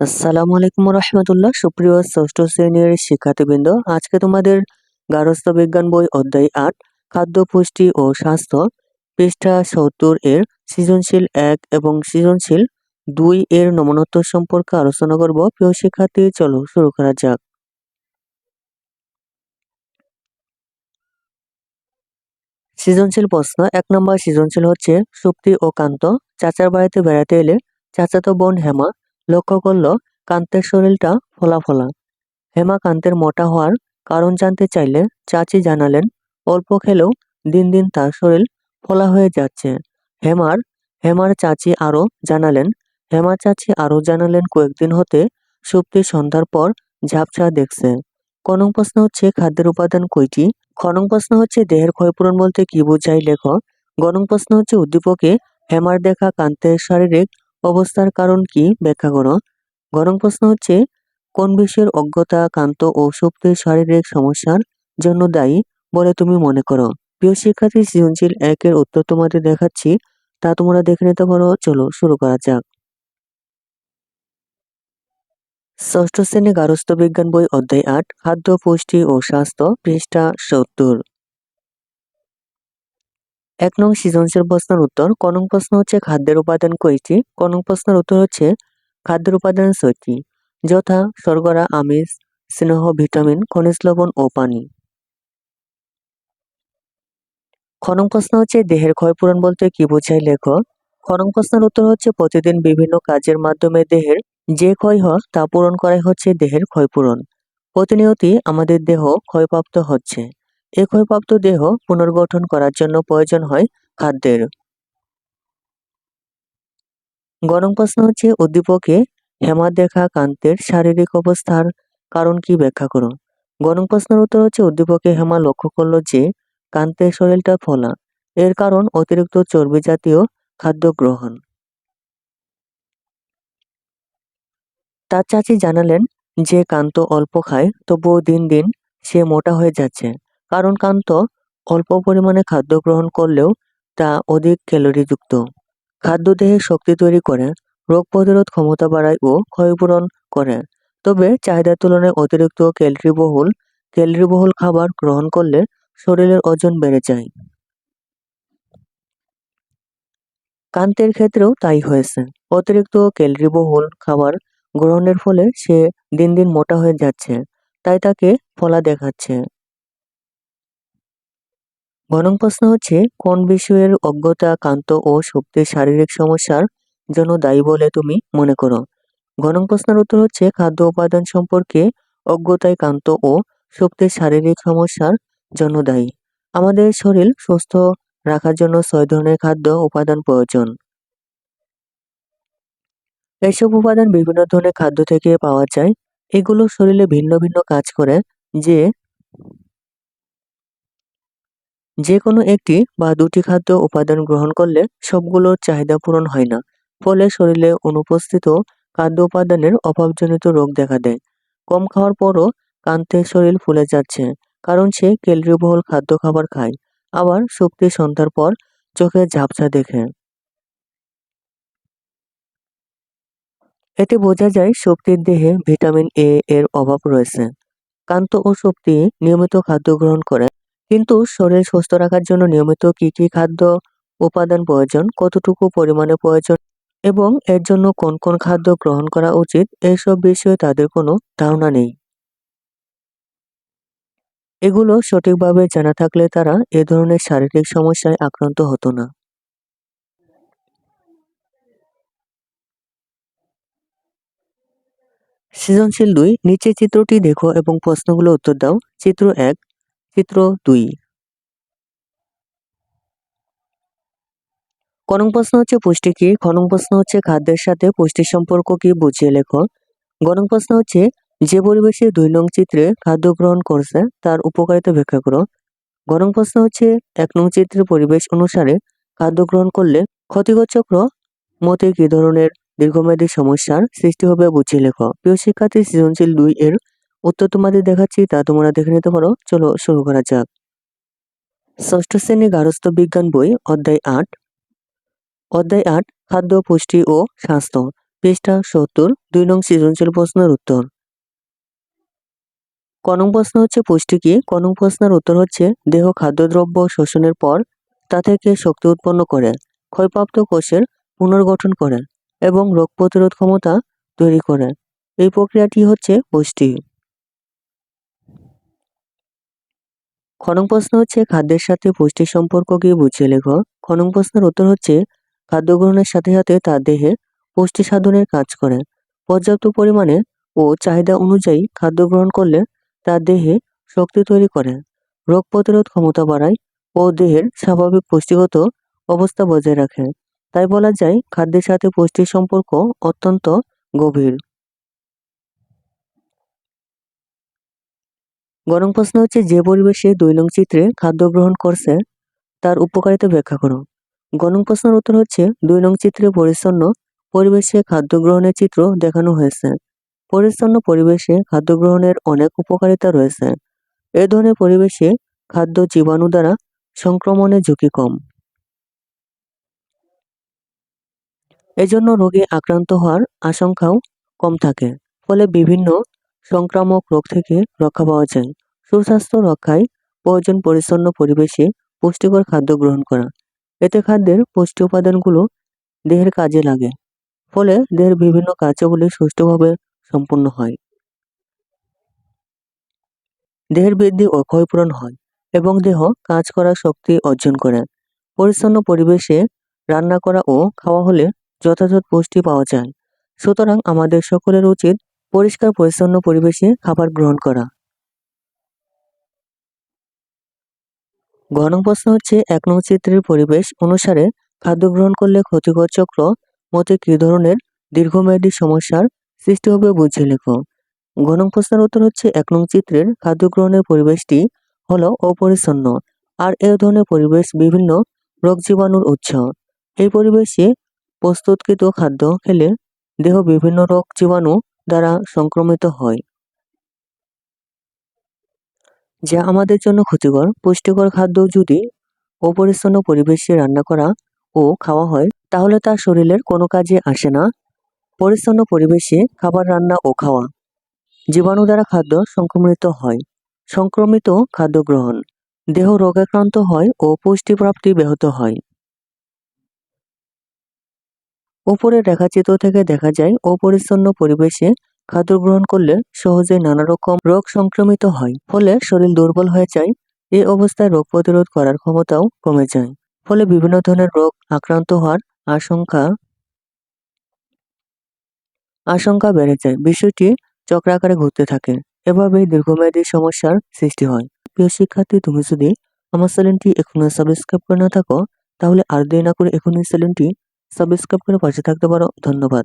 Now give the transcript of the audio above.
আসসালামু আলাইকুম রহমতুল্লাহ সুপ্রিয় ষষ্ঠ শ্রেণির শিক্ষার্থীবৃন্দ, আজকে তোমাদের গার্হস্থ্য বিজ্ঞান বই অধ্যায় আট, খাদ্য, পুষ্টি ও স্বাস্থ্য, পৃষ্ঠা সত্তর এর সৃজনশীল এক এবং সৃজনশীল দুই এর নমনত্ব সম্পর্কে আলোচনা করব। প্রিয় শিক্ষার্থী, চলো শুরু করা যাক। সৃজনশীল প্রশ্ন, এক নম্বর সৃজনশীল হচ্ছে সুপ্তি ও কান্ত। চাচার বাড়িতে বেড়াতে এলে চাচাতো বোন হেমা লক্ষ্য করল, কান্তের শরীরটা ফোলা ফোলা। হেমা কান্তের মোটা হওয়ার কারণ জানতে চাইলে চাচি জানালেন, অল্প খেলেও দিন দিন তার শরীর ফোলা হয়ে যাচ্ছে। হেমার হেমার চাচি আরও জানালেন হেমা চাচি আরও জানালেন কয়েকদিন হতে সুপ্তি সন্ধ্যার পর ঝাপসা দেখছে। কনং প্রশ্ন হচ্ছে, খাদ্যের উপাদান কয়টি? খনং প্রশ্ন হচ্ছে, দেহের ক্ষয়পূরণ বলতে কি বোঝায় লেখক? গণং প্রশ্ন হচ্ছে, উদ্দীপকে হেমার দেখা কান্তের শারীরিক অবস্থার কারণ কি ব্যাখ্যা করো। গরম প্রশ্ন হচ্ছে, কোন বিষয়ের অজ্ঞতা কান্ত ও সুপ্তির শারীরিক সমস্যার জন্য দায়ী বলে তুমি মনে করো? প্রিয় শিক্ষার্থী, সৃজনশীল একের উত্তর তোমাদের দেখাচ্ছি, তা তোমরা দেখে নিতে পারো। চলো শুরু করা যাক। ষষ্ঠ শ্রেণি গার্হস্থ্য বিজ্ঞান বই অধ্যায় আট, খাদ্য, পুষ্টি ও স্বাস্থ্য পৃষ্ঠা সত্তর। এক নং সৃজনশীল প্রশ্নের উত্তর কনং প্রশ্ন হচ্ছে খাদ্যের উপাদান কয়টি? কনং প্রশ্নের উত্তর হচ্ছে খাদ্যের উপাদান ছয়টি, যথা শর্করা, আমিষ, স্নেহ, ভিটামিন, খনিজ লবণ ও পানি। খ নং প্রশ্ন হচ্ছে দেহের ক্ষয়পূরণ বলতে কি বোঝায় লেখ খ নং প্রশ্নের উত্তর হচ্ছে প্রতিদিন বিভিন্ন কাজের মাধ্যমে দেহের যে ক্ষয় হয় তা পূরণ করাই হচ্ছে দেহের ক্ষয়পূরণ। প্রতিনিয়তই আমাদের দেহ ক্ষয়প্রাপ্ত হচ্ছে। ক্ষয়প্রাপ্ত দেহ পুনর্গঠন করার জন্য প্রয়োজন হয় খাদ্যের। গরম প্রশ্ন হচ্ছে, উদ্দীপকে হেমা দেখা কান্তের শারীরিক অবস্থার কারণ কি ব্যাখ্যা করো গরম প্রশ্নের উত্তর হচ্ছে, উদ্দীপকে হেমা লক্ষ্য করল যে কান্তের শরীরটা ফোলা। এর কারণ অতিরিক্ত চর্বি জাতীয় খাদ্য গ্রহণ। তার চাচি জানালেন, যে কান্ত অল্প খায়, তবুও দিন দিন সে মোটা হয়ে যাচ্ছে। কারণ কান্ত অল্প পরিমাণে খাদ্য গ্রহণ করলেও তা অধিক ক্যালোরিযুক্ত। খাদ্য দেহে শক্তি তৈরি করে, রোগ প্রতিরোধ ক্ষমতা বাড়ায় ও ক্ষয়পূরণ করে। তবে চাহিদার তুলনায় অতিরিক্ত ক্যালোরিবহুল ক্যালোরিবহুল খাবার গ্রহণ করলে শরীরের ওজন বেড়ে যায়। কান্তের ক্ষেত্রেও তাই হয়েছে। অতিরিক্ত ক্যালোরিবহুল খাবার গ্রহণের ফলে সে দিন দিন মোটা হয়ে যাচ্ছে, তাই তাকে ফলা দেখাচ্ছে। গণং প্রশ্ন হচ্ছে, কোন বিষয়ের অজ্ঞতা কান্ত ও শক্তির শারীরিক সমস্যার জন্য দায়ী বলে তুমি মনে করো? গণং প্রশ্নের উত্তর হচ্ছে, খাদ্য উপাদান সম্পর্কে অজ্ঞতায় কান্ত ও শক্তির শারীরিক সমস্যার জন্য দায়ী। আমাদের শরীর সুস্থ রাখার জন্য ছয় ধরনের খাদ্য উপাদান প্রয়োজন। এসব উপাদান বিভিন্ন ধরনের খাদ্য থেকে পাওয়া যায়। এগুলো শরীরে ভিন্ন ভিন্ন কাজ করে, যে যে কোনো একটি বা দুটি খাদ্য উপাদান গ্রহণ করলে সবগুলোর চাহিদা পূরণ হয় না। ফলে শরীরে অনুপস্থিত খাদ্য উপাদানের অভাবজনিত রোগ দেখা দেয়। কম খাওয়ার পরও কান্তের শরীর ফুলে যাচ্ছে, কারণ সে ক্যালোরিবহুল খাদ্য খাবার খায়। আবার শক্তি সন্ধ্যার পর চোখে ঝাপসা দেখে। এতে বোঝা যায় শক্তির দেহে ভিটামিন এ এর অভাব রয়েছে। কান্ত ও শক্তি নিয়মিত খাদ্য গ্রহণ করে কিন্তু শরীর সুস্থ রাখার জন্য নিয়মিত কি কি খাদ্য উপাদান প্রয়োজন, কতটুকু পরিমাণে প্রয়োজন এবং এর জন্য কোন কোন খাদ্য গ্রহণ করা উচিত এসব বিষয়ে তাদের কোনো ধারণা নেই। এগুলো সঠিকভাবে জানা থাকলে তারা এ ধরনের শারীরিক সমস্যায় আক্রান্ত হতো না। সৃজনশীল দুই, নিচে চিত্রটি দেখো এবং প্রশ্নগুলো উত্তর দাও। চিত্র এক চিত্র দুই। কনং প্রশ্ন হচ্ছে পুষ্টি কি? খনং প্রশ্ন হচ্ছে খাদ্যের সাথে পুষ্টির সম্পর্ক কি বুঝিয়ে লেখো। গণং প্রশ্ন হচ্ছে, যে পরিবেশে দুই নং চিত্রে খাদ্য গ্রহণ করছে, তার উপকারিতা ব্যাখ্যা করো। গণং প্রশ্ন হচ্ছে, এক নং চিত্রের পরিবেশ অনুসারে খাদ্য গ্রহণ করলে ক্ষতিকর চক্র মতে কি ধরনের দীর্ঘমেয়াদী সমস্যার সৃষ্টি হবে বুঝিয়ে লেখো। প্রিয় শিক্ষার্থী, সৃজনশীল দুই এর উত্তর তোমাদের দেখাচ্ছি, তা তোমরা দেখে নিতে পারো। চলো শুরু করা যাক। ষষ্ঠ শ্রেণি গার্হস্থ্য বিজ্ঞান বই, অধ্যায় আট। অধ্যায় আট, খাদ্য, পুষ্টি ও স্বাস্থ্য। পৃষ্ঠা সত্তর, দুই নং সৃজনশীল প্রশ্নের উত্তর। কনং প্রশ্ন হচ্ছে, পুষ্টি কি? কনং প্রশ্নের উত্তর হচ্ছে, দেহ খাদ্যদ্রব্য শোষণের পর তা থেকে শক্তি উৎপন্ন করে, ক্ষয়প্রাপ্ত কোষের পুনর্গঠন করে এবং রোগ প্রতিরোধ ক্ষমতা তৈরি করে। এই প্রক্রিয়াটি হচ্ছে পুষ্টি। খনং প্রশ্ন হচ্ছে খাদ্যের সাথে পুষ্টির সম্পর্ক কি বুঝিয়ে লেখো। খনং প্রশ্নের উত্তর হচ্ছে, খাদ্য গ্রহণের সাথে সাথে তার দেহে পুষ্টি সাধনের কাজ করে। পর্যাপ্ত পরিমাণে ও চাহিদা অনুযায়ী খাদ্য গ্রহণ করলে তার দেহে শক্তি তৈরি করে, রোগ প্রতিরোধ ক্ষমতা বাড়ায় ও দেহের স্বাভাবিক পুষ্টিগত অবস্থা বজায় রাখে। তাই বলা যায়, খাদ্যের সাথে পুষ্টির সম্পর্ক অত্যন্ত গভীর। গরম প্রশ্ন হচ্ছে, যে পরিবেশে দুই নং চিত্রে খাদ্য গ্রহণ করছে, তার উপকারিতা ব্যাখ্যা করো। গরম প্রশ্নের উত্তর হচ্ছে দুই নং চিত্রে পরিচ্ছন্ন পরিবেশে খাদ্য গ্রহণের চিত্র দেখানো হয়েছে। পরিচ্ছন্ন পরিবেশে খাদ্য গ্রহণের অনেক উপকারিতা রয়েছে। এ ধরনের পরিবেশে খাদ্য জীবাণু দ্বারা সংক্রমণের ঝুঁকি কম। এজন্য রোগে আক্রান্ত হওয়ার আশঙ্কাও কম থাকে, ফলে বিভিন্ন সংক্রামক রোগ থেকে রক্ষা পাওয়া যায়। সুস্বাস্থ্য রক্ষায় প্রয়োজন পরিচ্ছন্ন পরিবেশে পুষ্টিকর খাদ্য গ্রহণ করা। এতে খাদ্যের পুষ্টি উপাদানগুলো দেহের কাজে লাগে, ফলে দেহের বিভিন্ন কার্যাবলী সুষ্ঠুভাবে সম্পন্ন হয়। দেহের বৃদ্ধি ও ক্ষয়পূরণ হয় এবং দেহ কাজ করার শক্তি অর্জন করে। পরিচ্ছন্ন পরিবেশে রান্না করা ও খাওয়া হলে যথাযথ পুষ্টি পাওয়া যায়। সুতরাং আমাদের সকলের উচিত পরিষ্কার পরিচ্ছন্ন পরিবেশে খাবার গ্রহণ করা। ঘন প্রশ্ন হচ্ছে, এক নং চিত্রের পরিবেশ অনুসারে খাদ্য গ্রহণ করলে ক্ষতিকর চক্র মতে কি ধরনের দীর্ঘমেয়াদী সমস্যার সৃষ্টি হবে বুঝিয়ে লেখো। ঘন প্রশ্নের উত্তর হচ্ছে, এক নং চিত্রের খাদ্য গ্রহণের পরিবেশটি হলো অপরিচ্ছন্ন আর এ ধরনের পরিবেশ বিভিন্ন রোগ জীবাণুর উৎস। এই পরিবেশে প্রস্তুতকৃত খাদ্য খেলে দেহ বিভিন্ন রোগ জীবাণু দ্বারা সংক্রমিত হয়। যা আমাদের জন্য ক্ষতিকর। পুষ্টিকর খাদ্য যদি অপরিচ্ছন্ন পরিবেশে রান্না করা ও খাওয়া হয়, তাহলে তা শরীরের কোনো কাজে আসে না। পরিচ্ছন্ন পরিবেশে খাবার রান্না ও খাওয়া জীবাণু দ্বারা খাদ্য সংক্রমিত হয়। সংক্রমিত খাদ্য গ্রহণ। দেহ রোগাক্রান্ত হয় ও পুষ্টিপ্রাপ্তি ব্যাহত হয়। উপরের রেখাচিত্র থেকে দেখা যায়, অপরিচ্ছন্ন পরিবেশে খাদ্য গ্রহণ করলে সহজে নানা রকম রোগ সংক্রমিত হয়, ফলে শরীর দুর্বল হয়ে যায়। এই অবস্থায় রোগ প্রতিরোধ করার ক্ষমতাও কমে যায়, ফলে বিভিন্ন ধরনের রোগ আক্রান্ত হওয়ার আশঙ্কা আশঙ্কা বেড়ে যায়। বিষয়টি চক্রাকারে ঘুরতে থাকে, এভাবেই দীর্ঘমেয়াদী সমস্যার সৃষ্টি হয়। প্রিয় শিক্ষার্থী, তুমি যদি আমার চ্যানেলটি এখনও সাবস্ক্রাইব করে না থাকো, তাহলে আর দেরি না করে এখনই চ্যানেলটি সাবস্ক্রাইব করে পাশে থাকতে পারো। ধন্যবাদ।